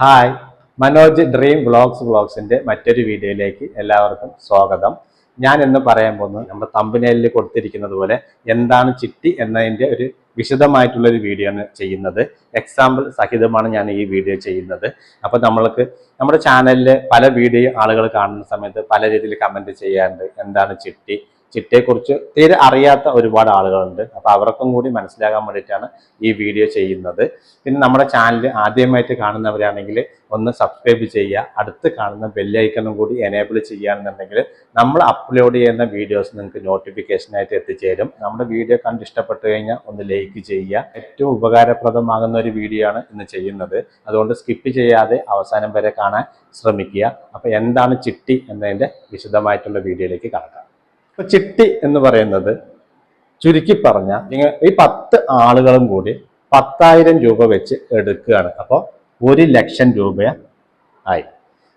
Hi Manoj dream vlogs വ്ളോഗ്സിന്റെ മറ്റൊരു വീഡിയോയിലേക്ക് എല്ലാവർക്കും സ്വാഗതം. ഞാൻ ഇന്ന് പറയാൻ പോകുന്നത് നമ്മുടെ തമ്പനയിലിൽ കൊടുത്തിരിക്കുന്നത് പോലെ എന്താണ് ചിട്ടി എന്നതിന്റെ ഒരു വിശദമായിട്ടുള്ള ഒരു വീഡിയോ ആണ് ചെയ്യുന്നത്. എക്സാമ്പിൾ സഹിതമാണ് ഞാൻ ഈ വീഡിയോ ചെയ്യുന്നത്. അപ്പോൾ നമ്മൾക്ക് നമ്മുടെ ചാനലിൽ പല വീഡിയോ ആളുകൾ കാണുന്ന സമയത്ത് പല രീതിയിൽ കമന്റ് ചെയ്യാറുണ്ട്. എന്താണ് ചിട്ടി? ചിട്ടയെക്കുറിച്ച് തീരെ അറിയാത്ത ഒരുപാട് ആളുകളുണ്ട്. അപ്പോൾ അവർക്കും കൂടി മനസ്സിലാകാൻ വേണ്ടിയിട്ടാണ് ഈ വീഡിയോ ചെയ്യുന്നത്. പിന്നെ നമ്മുടെ ചാനൽ ആദ്യമായിട്ട് കാണുന്നവരാണെങ്കിൽ ഒന്ന് സബ്സ്ക്രൈബ് ചെയ്യുക. അടുത്ത് കാണുന്ന ബെല്ലൈക്കണും കൂടി എനേബിൾ ചെയ്യുകയാണെന്നുണ്ടെങ്കിൽ നമ്മൾ അപ്ലോഡ് ചെയ്യുന്ന വീഡിയോസ് നിങ്ങൾക്ക് നോട്ടിഫിക്കേഷനായിട്ട് എത്തിച്ചേരും. നമ്മുടെ വീഡിയോ കണ്ട് ഇഷ്ടപ്പെട്ടു കഴിഞ്ഞാൽ ഒന്ന് ലൈക്ക് ചെയ്യുക. ഏറ്റവും ഉപകാരപ്രദമാകുന്ന ഒരു വീഡിയോ ആണ് ഇന്ന് ചെയ്യുന്നത്. അതുകൊണ്ട് സ്കിപ്പ് ചെയ്യാതെ അവസാനം വരെ കാണാൻ ശ്രമിക്കുക. അപ്പോൾ എന്താണ് ചിട്ടി എന്നതിന്റെ വിശദമായിട്ടുള്ള വീഡിയോയിലേക്ക് കടക്കാം. ഇപ്പൊ ചിട്ടി എന്ന് പറയുന്നത് ചുരുക്കി പറഞ്ഞ നിങ്ങൾ ഈ പത്ത് ആളുകളും കൂടി പത്തായിരം രൂപ വെച്ച് എടുക്കുകയാണ്. അപ്പോൾ ഒരു ലക്ഷം രൂപ ആയി.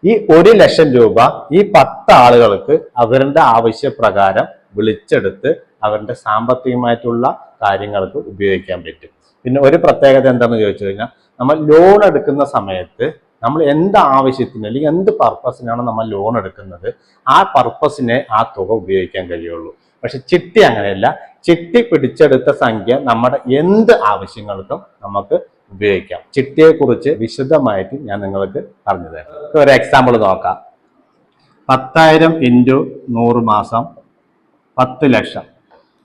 ഈ ഒരു ലക്ഷം രൂപ ഈ പത്ത് ആളുകൾക്ക് അവരുടെ ആവശ്യപ്രകാരം വിളിച്ചെടുത്ത് അവരുടെ സാമ്പത്തികമായിട്ടുള്ള കാര്യങ്ങൾക്ക് ഉപയോഗിക്കാൻ പറ്റും. പിന്നെ ഒരു പ്രത്യേകത എന്താണെന്ന് ചോദിച്ചു കഴിഞ്ഞാൽ നമ്മൾ ലോൺ എടുക്കുന്ന സമയത്ത് നമ്മൾ എന്ത് ആവശ്യത്തിന് അല്ലെങ്കിൽ എന്ത് പർപ്പസിനാണ് നമ്മൾ ലോൺ എടുക്കുന്നത്? ആ പർപ്പസിനെ ആ തുക ഉപയോഗിക്കാൻ കഴിയുള്ളൂ. പക്ഷെ ചിട്ടി അങ്ങനെയല്ല. ചിട്ടി പിടിച്ചെടുത്ത സംഖ്യ നമ്മുടെ എന്ത് ആവശ്യങ്ങൾക്കും നമുക്ക് ഉപയോഗിക്കാം. ചിട്ടിയെക്കുറിച്ച് വിശദമായിട്ട് ഞാൻ നിങ്ങൾക്ക് പറഞ്ഞു തരാം. ഒരു എക്സാമ്പിൾ നോക്കാം. പത്തായിരം ഇന്റു നൂറ് മാസം പത്ത് ലക്ഷം.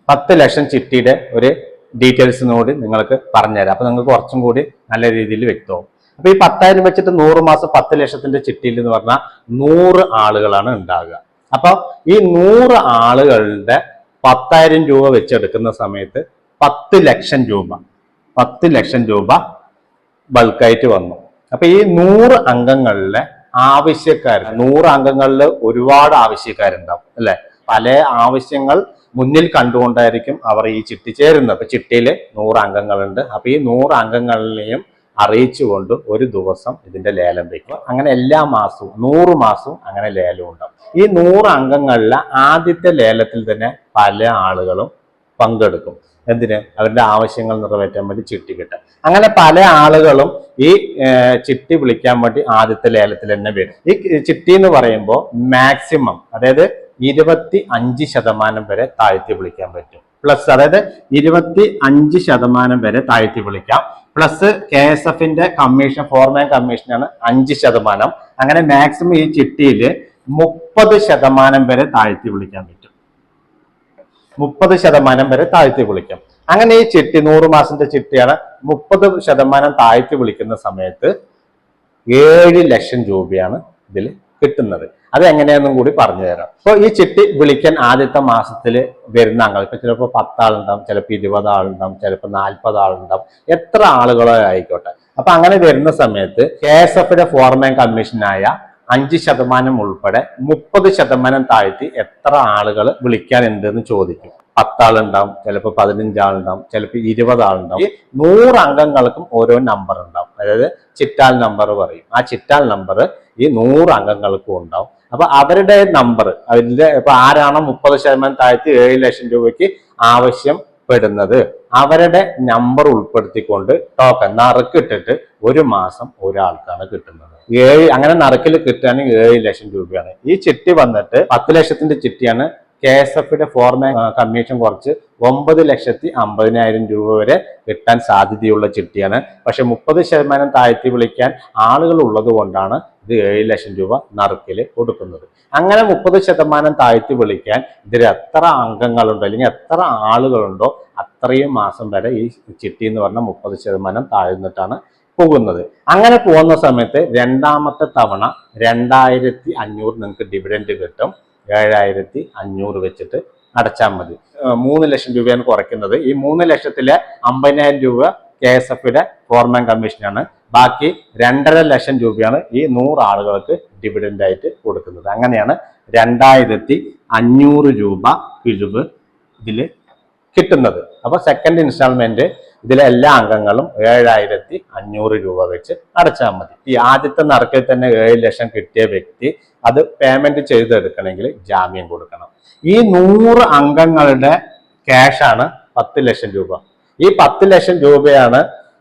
പത്ത് ലക്ഷം ചിട്ടിയുടെ ഒരു ഡീറ്റെയിൽസിനോട് നിങ്ങൾക്ക് പറഞ്ഞുതരാം. അപ്പൊ നിങ്ങൾക്ക് കുറച്ചും കൂടി നല്ല രീതിയിൽ വ്യക്തമാവും. അപ്പൊ ഈ പത്തായിരം വെച്ചിട്ട് നൂറ് മാസം പത്ത് ലക്ഷത്തിന്റെ ചിട്ടിയിൽ എന്ന് പറഞ്ഞാൽ നൂറ് ആളുകളാണ് ഉണ്ടാകുക അപ്പൊ ഈ നൂറ് ആളുകളുടെ പത്തായിരം രൂപ വെച്ചെടുക്കുന്ന സമയത്ത് പത്ത് ലക്ഷം രൂപ പത്ത് ലക്ഷം രൂപ ബൾക്കായിട്ട് വന്നു. അപ്പൊ ഈ നൂറ് അംഗങ്ങളിലെ ആവശ്യക്കാർ നൂറ് അംഗങ്ങളിൽ ഒരുപാട് ആവശ്യക്കാരുണ്ടാവും അല്ലെ? പല ആവശ്യങ്ങൾ മുന്നിൽ കണ്ടുകൊണ്ടായിരിക്കും അവർ ഈ ചിട്ടി ചേരുന്നത്. ചിട്ടിയിൽ നൂറ് അംഗങ്ങളുണ്ട്. അപ്പൊ ഈ നൂറ് അംഗങ്ങളിലെയും അറിയിച്ചുകൊണ്ട് ഒരു ദിവസം ഇതിന്റെ ലേലം വയ്ക്കുക അങ്ങനെ എല്ലാ മാസവും നൂറ് മാസവും അങ്ങനെ ലേലം ഉണ്ടാവും. ഈ നൂറ് അംഗങ്ങളിലെ ആദ്യത്തെ ലേലത്തിൽ തന്നെ പല ആളുകളും പങ്കെടുക്കും. എന്തിന്? അവരുടെ ആവശ്യങ്ങൾ നിറവേറ്റാൻ വേണ്ടി ചിട്ടി കിട്ടാൻ അങ്ങനെ പല ആളുകളും ഈ ചിട്ടി വിളിക്കാൻ വേണ്ടി ആദ്യത്തെ ലേലത്തിൽ തന്നെ വരും. ഈ ചിട്ടി എന്ന് പറയുമ്പോൾ മാക്സിമം അതായത് ഇരുപത്തി അഞ്ച് ശതമാനം വരെ താഴ്ത്തി വിളിക്കാൻ പറ്റും. പ്ലസ് അതായത് ഇരുപത്തി അഞ്ച് ശതമാനം വരെ താഴ്ത്തി വിളിക്കാം. പ്ലസ് കെ എസ് എഫിന്റെ കമ്മീഷൻ ഫോർമാൻ കമ്മീഷനാണ് അഞ്ച് ശതമാനം. അങ്ങനെ മാക്സിമം ഈ ചിട്ടിയിൽ മുപ്പത് ശതമാനം വരെ താഴ്ത്തി വിളിക്കാൻ പറ്റും. മുപ്പത് ശതമാനം വരെ താഴ്ത്തി വിളിക്കാം. അങ്ങനെ ഈ ചിട്ടി നൂറ് മാസത്തെ ചിട്ടിയാണ് മുപ്പത് ശതമാനം താഴ്ത്തി വിളിക്കുന്ന സമയത്ത് ഏഴ് ലക്ഷം രൂപയാണ് ഇതിൽ കിട്ടുന്നത്. അത് എങ്ങനെയാണെന്നും കൂടി പറഞ്ഞു തരാം. അപ്പോൾ ഈ ചിട്ടി വിളിക്കാൻ ആദ്യത്തെ മാസത്തിൽ വരുന്ന അംഗങ്ങൾ ഇപ്പൊ ചിലപ്പോൾ പത്താളുണ്ടാവും ചിലപ്പോൾ ഇരുപത് ആളുണ്ടാവും ചിലപ്പോൾ നാൽപ്പത് ആളുണ്ടാവും എത്ര ആളുകളോ ആയിക്കോട്ടെ. അപ്പൊ അങ്ങനെ വരുന്ന സമയത്ത് കെ എസ് എഫിന്റെ ഫോർമാൻ കമ്മീഷനായ അഞ്ച് ശതമാനം ഉൾപ്പെടെ മുപ്പത് ശതമാനം താഴ്ത്തി എത്ര ആളുകൾ വിളിക്കാനുണ്ട് എന്ന് ചോദിക്കും. പത്താളുണ്ടാവും ചിലപ്പോൾ പതിനഞ്ചാളുണ്ടാവും ചിലപ്പോൾ ഇരുപത് ആളുണ്ടാവും നൂറ് അംഗങ്ങൾക്കും ഓരോ നമ്പർ ഉണ്ടാവും. അതായത് ചിറ്റാൽ നമ്പർ പറയും. ആ ചിറ്റാൽ നമ്പർ ഈ നൂറ് അംഗങ്ങൾക്കും ഉണ്ടാവും. അപ്പൊ അവരുടെ നമ്പർ അതിന്റെ ഇപ്പൊ ആരാണോ മുപ്പത് ശതമാനം താഴ്ത്തി ഏഴ് ലക്ഷം രൂപയ്ക്ക് ആവശ്യം പെടുന്നത്. അവരുടെ നമ്പർ ഉൾപ്പെടുത്തിക്കൊണ്ട് ടോക്കൺ നറുക്കിട്ടിട്ട് ഒരു മാസം ഒരാൾക്കാണ് കിട്ടുന്നത്. ഏഴ് അങ്ങനെ നറുക്കിൽ കിട്ടുകയാണെങ്കിൽ ഏഴ് ലക്ഷം രൂപയാണ്. ഈ ചിട്ടി വന്നിട്ട് പത്ത് ലക്ഷത്തിന്റെ ചിട്ടിയാണ് കെ എസ് എഫിന്റെ ഫോർമാൻ കമ്മീഷൻ കുറച്ച് ഒമ്പത് ലക്ഷത്തി അമ്പതിനായിരം രൂപ വരെ കിട്ടാൻ സാധ്യതയുള്ള ചിട്ടിയാണ്. പക്ഷെ മുപ്പത് ശതമാനം താഴ്ത്തി വിളിക്കാൻ ആളുകൾ ഉള്ളത് കൊണ്ടാണ് ഇത് ഏഴ് ലക്ഷം രൂപ നറുക്കിൽ കൊടുക്കുന്നത്. അങ്ങനെ മുപ്പത് ശതമാനം താഴ്ത്തി വിളിക്കാൻ ഇതിൽ എത്ര അംഗങ്ങളുണ്ടോ അല്ലെങ്കിൽ എത്ര ആളുകളുണ്ടോ അത്രയും മാസം വരെ ഈ ചിട്ടി എന്ന് പറഞ്ഞാൽ മുപ്പത് ശതമാനം താഴ്ന്നിട്ടാണ് പോകുന്നത്. അങ്ങനെ പോകുന്ന സമയത്ത് രണ്ടാമത്തെ തവണ രണ്ടായിരത്തി അഞ്ഞൂറ് നിങ്ങൾക്ക് ഡിവിഡൻഡ് കിട്ടും. ഏഴായിരത്തി അഞ്ഞൂറ് വെച്ചിട്ട് അടച്ചാൽ മതി. മൂന്ന് ലക്ഷം രൂപയാണ് കുറയ്ക്കുന്നത്. ഈ മൂന്ന് ലക്ഷത്തിലെ അമ്പതിനായിരം രൂപ കെ എസ് എഫിന്റെ ഫോർമാൻ കമ്മീഷനാണ് ബാക്കി രണ്ടര ലക്ഷം രൂപയാണ് ഈ നൂറ് ആളുകൾക്ക് ഡിവിഡൻഡ് ആയിട്ട് കൊടുക്കുന്നത്. അങ്ങനെയാണ് രണ്ടായിരത്തി അഞ്ഞൂറ് രൂപ കിഴിവ് ഇതിൽ കിട്ടുന്നത്. അപ്പോൾ സെക്കൻഡ് ഇൻസ്റ്റാൾമെന്റ് ഇതിലെ എല്ലാ അംഗങ്ങളും ഏഴായിരത്തി അഞ്ഞൂറ് രൂപ വെച്ച് അടച്ചാൽ മതി. ഈ ആദ്യത്തെ നറുക്കിൽ തന്നെ ഏഴ് ലക്ഷം കിട്ടിയ വ്യക്തി അത് പേയ്മെന്റ് ചെയ്തെടുക്കണമെങ്കിൽ ജാമ്യം കൊടുക്കണം. ഈ നൂറ് അംഗങ്ങളുടെ ക്യാഷാണ് പത്ത് ലക്ഷം രൂപ. ഈ പത്ത് ലക്ഷം രൂപയാണ്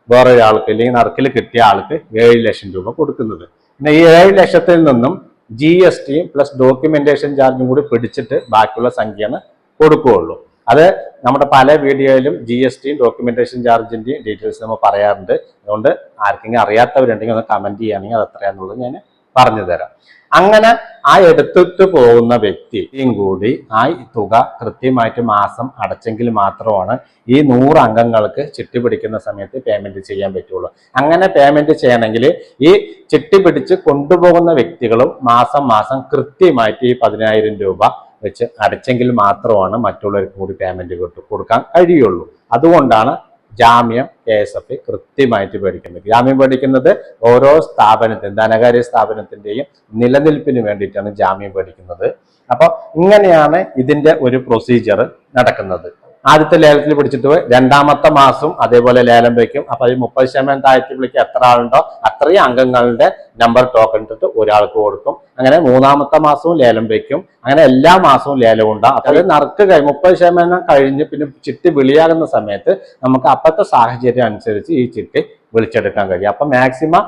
വേറൊരാൾക്ക് അല്ലെങ്കിൽ നറുക്കിൽ കിട്ടിയ ആൾക്ക് ഏഴ് ലക്ഷം രൂപ കൊടുക്കുന്നത്. പിന്നെ ഈ ഏഴ് ലക്ഷത്തിൽ നിന്നും ജി എസ് ടിയും പ്ലസ് ഡോക്യുമെന്റേഷൻ ചാർജും കൂടി പിടിച്ചിട്ട് ബാക്കിയുള്ള സംഖ്യയാണ് കൊടുക്കുകയുള്ളൂ. അത് നമ്മുടെ പല വീഡിയോയിലും ജി എസ് ടിയും ഡോക്യുമെന്റേഷൻ ചാർജിന്റെയും ഡീറ്റെയിൽസ് നമ്മൾ പറയാറുണ്ട്. അതുകൊണ്ട് ആർക്കെങ്കിലും അറിയാത്തവരുണ്ടെങ്കിൽ ഒന്ന് കമന്റ് ചെയ്യുകയാണെങ്കിൽ അത് എത്രയാന്നുള്ളത് ഞാൻ പറഞ്ഞു തരാം. അങ്ങനെ ആ എടുത്തിട്ട് പോകുന്ന വ്യക്തിയും കൂടി ആ തുക കൃത്യമായിട്ട് മാസം അടച്ചെങ്കിൽ മാത്രമാണ് ഈ നൂറ് അംഗങ്ങൾക്ക് ചിട്ടി പിടിക്കുന്ന സമയത്ത് പേയ്മെന്റ് ചെയ്യാൻ പറ്റുള്ളൂ. അങ്ങനെ പേയ്മെന്റ് ചെയ്യണമെങ്കിൽ ഈ ചിട്ടി പിടിച്ച് കൊണ്ടുപോകുന്ന വ്യക്തികളും മാസം മാസം കൃത്യമായിട്ട് ഈ പതിനായിരം രൂപ വെച്ച് അടച്ചെങ്കിൽ മാത്രമാണ് മറ്റുള്ളവർക്ക് കൂടി പേയ്മെന്റ് കൊടുക്കാൻ കഴിയുള്ളൂ. അതുകൊണ്ടാണ് ജാമ്യം കെ എസ് എഫ് കൃത്യമായിട്ട് പേടിക്കുന്നത്. ജാമ്യം പേടിക്കുന്നത് ഓരോ സ്ഥാപനത്തിനും ധനകാര്യ സ്ഥാപനത്തിന്റെയും നിലനിൽപ്പിന് വേണ്ടിയിട്ടാണ് ജാമ്യം പേടിക്കുന്നത്. അപ്പൊ ഇങ്ങനെയാണ് ഇതിന്റെ ഒരു പ്രൊസീജിയർ നടക്കുന്നത്. ആദ്യത്തെ ലേലത്തിൽ പിടിച്ചിട്ട് പോയി. രണ്ടാമത്തെ മാസം അതേപോലെ ലേലം വയ്ക്കും അപ്പൊ അതിൽ മുപ്പത് ശതമാനം താഴ്ത്തി വിളിക്ക് എത്ര ആളുണ്ടോ അത്രയും അംഗങ്ങളുടെ നമ്പർ ടോക്കൺ ഇട്ടിട്ട് ഒരാൾക്ക് കൊടുക്കും. അങ്ങനെ മൂന്നാമത്തെ മാസവും ലേലം വയ്ക്കും അങ്ങനെ എല്ലാ മാസവും ലേലം ഉണ്ടാകും അപ്പൊ അത് നറുക്ക് കഴിഞ്ഞ് മുപ്പത് ശതമാനം കഴിഞ്ഞ് പിന്നെ ചിട്ടി വിളിയാകുന്ന സമയത്ത് നമുക്ക് അപ്പോഴത്തെ സാഹചര്യം അനുസരിച്ച് ഈ ചിട്ടി വിളിച്ചെടുക്കാൻ കഴിയും. അപ്പൊ മാക്സിമം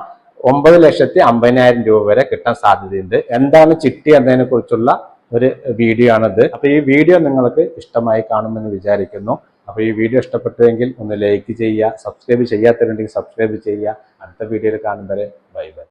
ഒമ്പത് ലക്ഷത്തി അമ്പതിനായിരം രൂപ വരെ കിട്ടാൻ സാധ്യതയുണ്ട്. എന്താണ് ചിട്ടി എന്നതിനെ കുറിച്ചുള്ള ഒരു വീഡിയോ ആണിത് അപ്പൊ ഈ വീഡിയോ നിങ്ങൾക്ക് ഇഷ്ടമായി കാണുമെന്ന് വിചാരിക്കുന്നു. അപ്പൊ ഈ വീഡിയോ ഇഷ്ടപ്പെട്ടുവെങ്കിൽ ഒന്ന് ലൈക്ക് ചെയ്യുക സബ്സ്ക്രൈബ് ചെയ്യാത്തവരുണ്ടെങ്കിൽ സബ്സ്ക്രൈബ് ചെയ്യുക. അടുത്ത വീഡിയോയിൽ കാണും വരെ. Bye bye.